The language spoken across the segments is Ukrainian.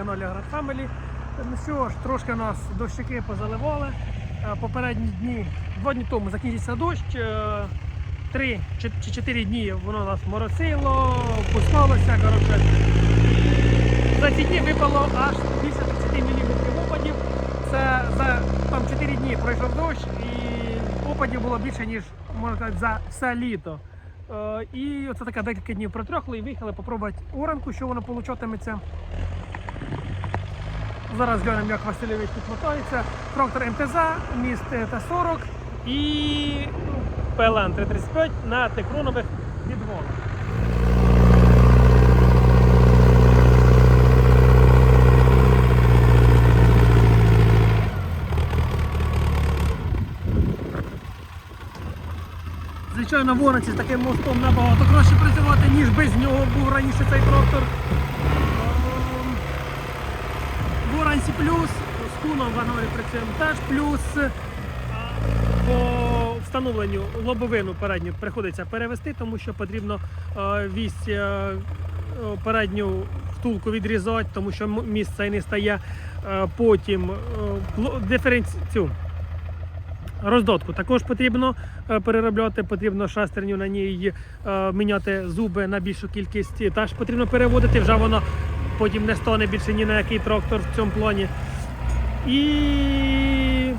каналі Аград Ну що ж, трошки нас дощики позаливали. Е, Попередні дні, два дні тому закінчився дощ. е, Три чи чотири дні воно нас моросило, пускалося. Коротше. За ці дні випало аж більше 30 мм опадів. Це за там 4 дні пройшов дощ і опадів було більше, ніж можна сказати, за все літо. Е, І оце така декілька днів протрьохло і виїхали попробувати оранку, що воно получатиметься. Зараз глянемо, як Васильович тут мотається. Трактор МТЗ, міст Т-40 і ну, ПЛН 335 на текронових відводах. Звичайно, в Оранці з таким мостом набагато краще працювати, ніж без нього був раніше цей трактор. Ем, В Оранці плюс, з куном в Анорі працюємо теж плюс. По встановленню лобовину передню приходиться перевести, тому що потрібно е, вісь е, е, передню втулку відрізати, тому що м- місць цей не стає. Потім пло- Роздотку також потрібно переробляти, потрібно шестерню на ній міняти зуби на більшу кількість. Теж потрібно переводити, вже воно потім не стане більше ні на який трактор в цьому плані. І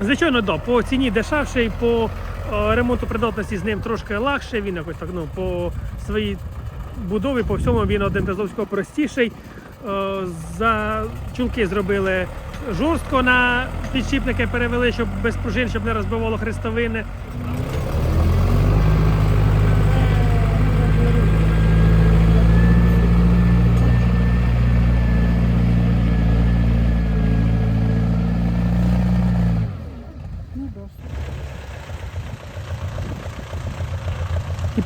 звичайно, да, по ціні дешевший, по е, ремонту придатності з ним трошки легше. Він якось так ну, по своїй будові, по всьому він один Тазовського простіший. Е, За чулки зробили жорстко на підшипники перевели, щоб без пружин, щоб не розбивало хрестовини.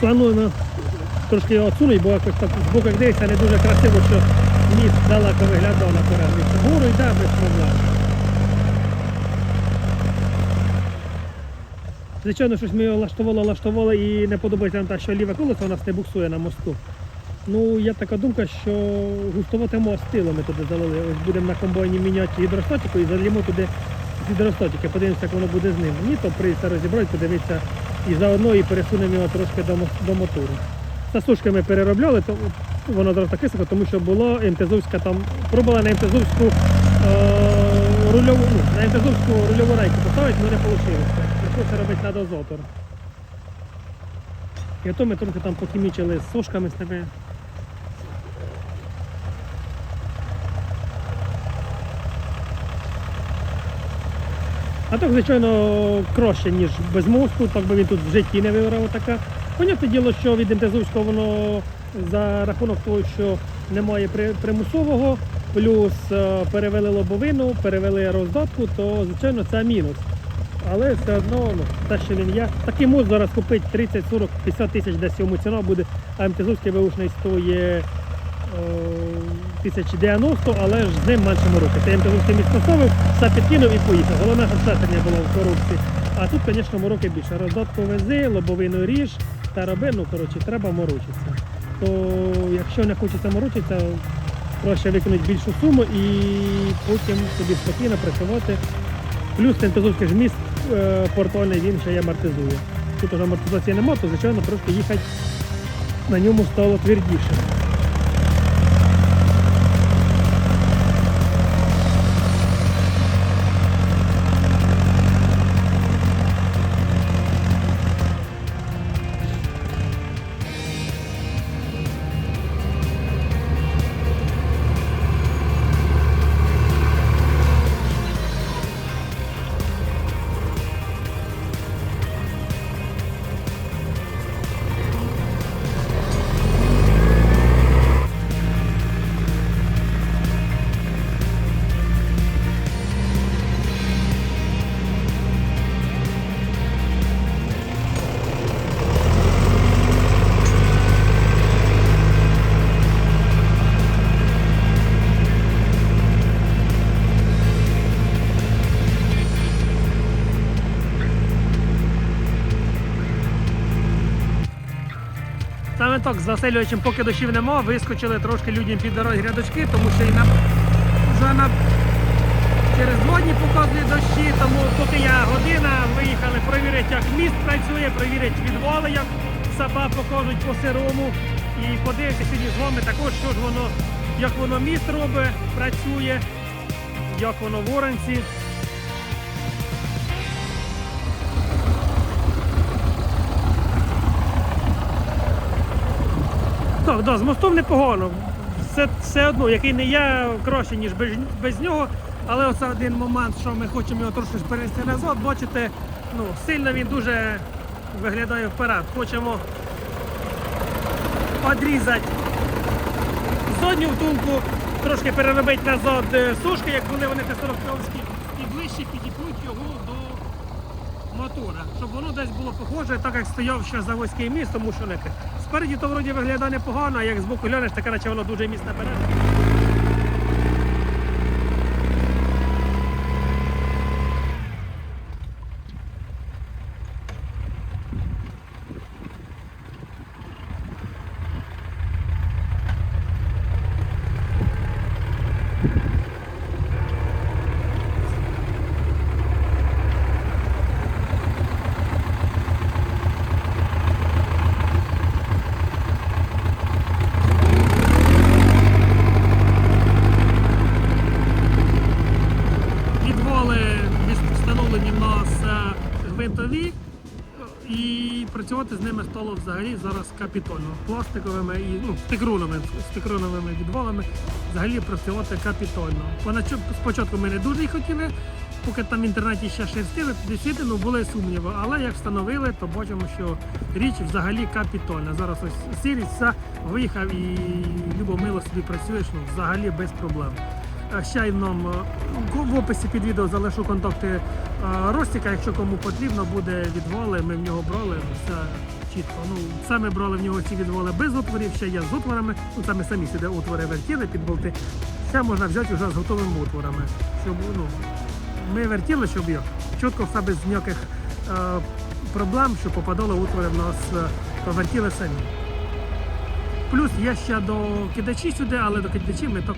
Плануємо трошки його бо якось так з боку дивишся, не дуже красиво, що міст далеко виглядав на передній. Гору йде без проблем. Звичайно, щось ми лаштували, лаштували і не подобається нам те, що ліве колесо у нас не буксує на мосту. Ну, є така думка, що густувати мастило ми туди залили. Ось будемо на комбайні міняти гідростатику і зальємо туди гідростатики. Подивимося, як воно буде з ним. Ні, то прийдеться розібрати, подивитися і заодно і пересунемо його трошки до, до мотору. Сосушки ми переробляли, то воно зараз сухо, тому що була МТЗовська там, пробували на МТЗовську е, рульову, ну, на МТЗовську рульову рейку поставити, але не вийшло. Прийшлося робити на дозотор. І ото ми трохи там похімічили з сушками з тебе. А так, звичайно, краще, ніж без мосту, так би він тут в житті не виграв така. Понятне діло, що від МТЗовського воно за рахунок того, що немає примусового, плюс е, перевели лобовину, перевели роздатку, то звичайно це мінус. Але все одно ну, те, що він є. Такий мост зараз купить 30, 40, 50 тисяч десь йому ціна буде, а МТЗовський виушний стоїть е, 1090, але ж з ним менше мороки. Ти МТЗовський міст поставив, все підкинув і поїхав. Головне, щоб шестерня була в коробці. А тут, звісно, мороки більше. Роздатку вези, лобовину ріж та роби, ну коротше, треба морочитися. То якщо не хочеться морочитися, краще викинути більшу суму і потім собі спокійно працювати. Плюс МТЗовський ж міст е, портальний він ще й амортизує. Тут вже амортизації немає, то звичайно трошки їхати на ньому стало твердіше. Так, з заселювачем, поки дощів нема, вискочили трошки людям під дороги грядочки, тому що і на, вже на через два дні показує дощі, тому поки я година, виїхали провірити, як міст працює, провірити відвали, як сапа покажуть по сирому. І подивитися сьогодні з вами також, що ж воно, як воно міст робить, працює, як воно в оранці. Так, да, з мостом непогано. Все, все одно, який не я, краще, ніж без, без нього. Але оце один момент, що ми хочемо його трошки перенести назад. Бачите, ну, сильно він дуже виглядає вперед. Хочемо підрізати задню втулку, трошки переробити назад е, сушки, як були вони тестороптовські, і ближче підіпнути його до мотора, щоб воно десь було похоже, так як стояв ще заводський міст, тому що не. Спереді то вроді виглядає непогано, а як боку глянеш, таке наче воно дуже міцне бере. Відвали встановлені в нас е, гвинтові е, і працювати з ними стало взагалі зараз капітально. Пластиковими і ну, стикруновими, стикруновими відвалами взагалі працювати капітально. Поначо- Спочатку ми не дуже й хотіли, поки там в інтернеті ще шерстили, дійсно були сумніви. Але як встановили, то бачимо, що річ взагалі капітальна. Зараз ось сірість виїхав і любомило собі працюєш ну, взагалі без проблем. Нам е, в описі під відео залишу контакти е, Ростіка, якщо кому потрібно буде відвали, ми в нього брали все чітко. Ну, це брали в нього ці відвали без отворів, ще є з отворами. Ну, це самі сюди отвори вертіли під болти. Ще можна взяти вже з готовими отворами. Щоб, ну, ми вертіли, щоб як, чітко все без ніяких е, проблем, щоб попадали отвори в нас, е, то вертіли самі. Плюс є ще до кидачі сюди, але до кидачів ми так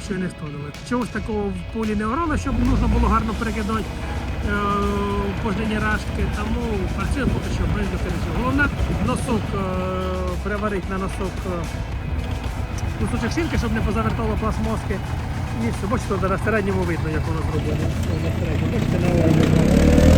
що не ставили. Чогось такого в полі не орало, щоб можна було гарно перекидати е, пожежні рештки, тому працює поки що без докидачів. Головне носок е, приварити на носок е, кусочок шинки, щоб не позавертало пластмаски. І все, бачите, на середньому видно, як воно зроблено. Бачите, на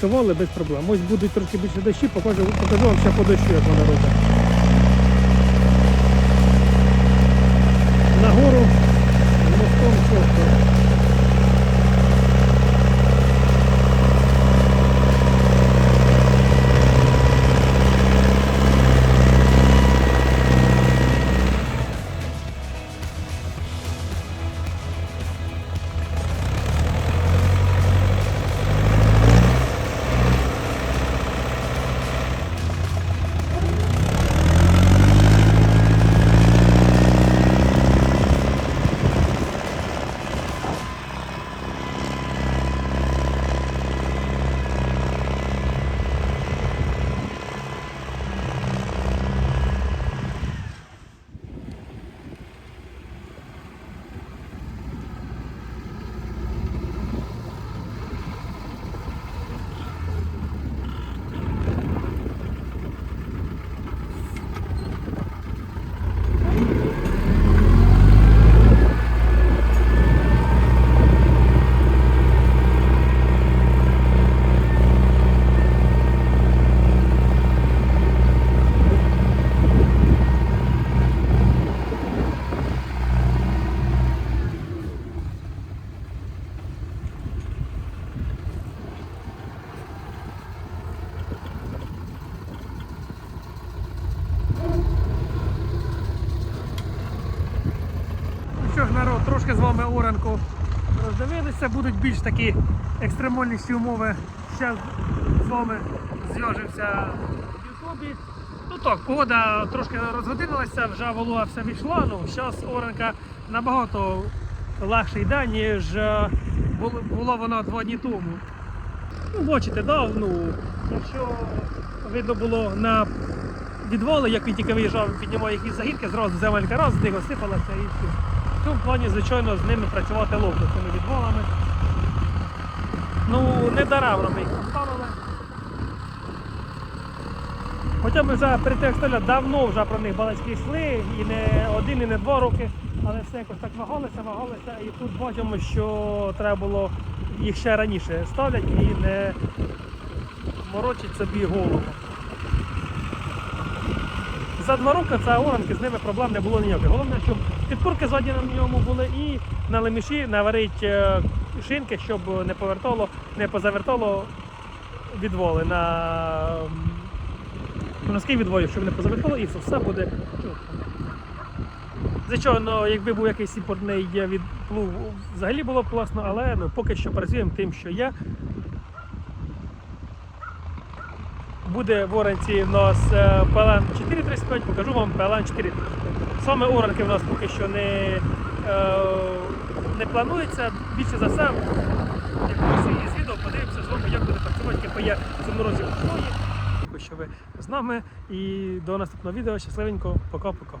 працювали без проблем. Ось будуть трошки більше дощі, покажу, покажу вам ще по дощу, як вона робить. Подивилися, будуть більш такі екстремальніші умови. Зараз з вами зв'яжемося в Ютубі. Ну так, погода трошки розгодинилася, вже волога все війшла. Ну, зараз оранка набагато легше йде, ніж е, було воно два дні тому. Ну, бачите, да, ну, якщо видно було на відвали, як він тільки виїжджав, піднімав якісь загідки, зразу земелька раз, з них осипалася і все. В плані, звичайно, з ними працювати ловко, цими відвалами. Ну, не даремно ми їх поставили. Хоча ми вже тим, як ставили, давно вже про них балачки йшли, і не один, і не два роки, але все якось так вагалися, вагалися, і тут бачимо, що треба було їх ще раніше ставлять і не морочить собі голову. За два роки це оранки, з ними проблем не було ніяких. Головне, щоб підпорки ззаді на ньому були і на леміші наварить е, шинки, щоб не повертало, не позавертало відволи на носки відволів, щоб не позавертало і все, буде чітко. Звичайно, якби був якийсь імпортний відплув, взагалі було б класно, але ну, поки що працюємо тим, що є. Буде в оранці в нас е, PLN 435, покажу вам PLN 4. Саме оранки в нас поки що не, е, не планується. Більше за все, якось із відео подивимося з вами, як буде працювати КПЄ в цьому році Дякую, що ви з нами. І до наступного відео. Щасливенько, пока-пока.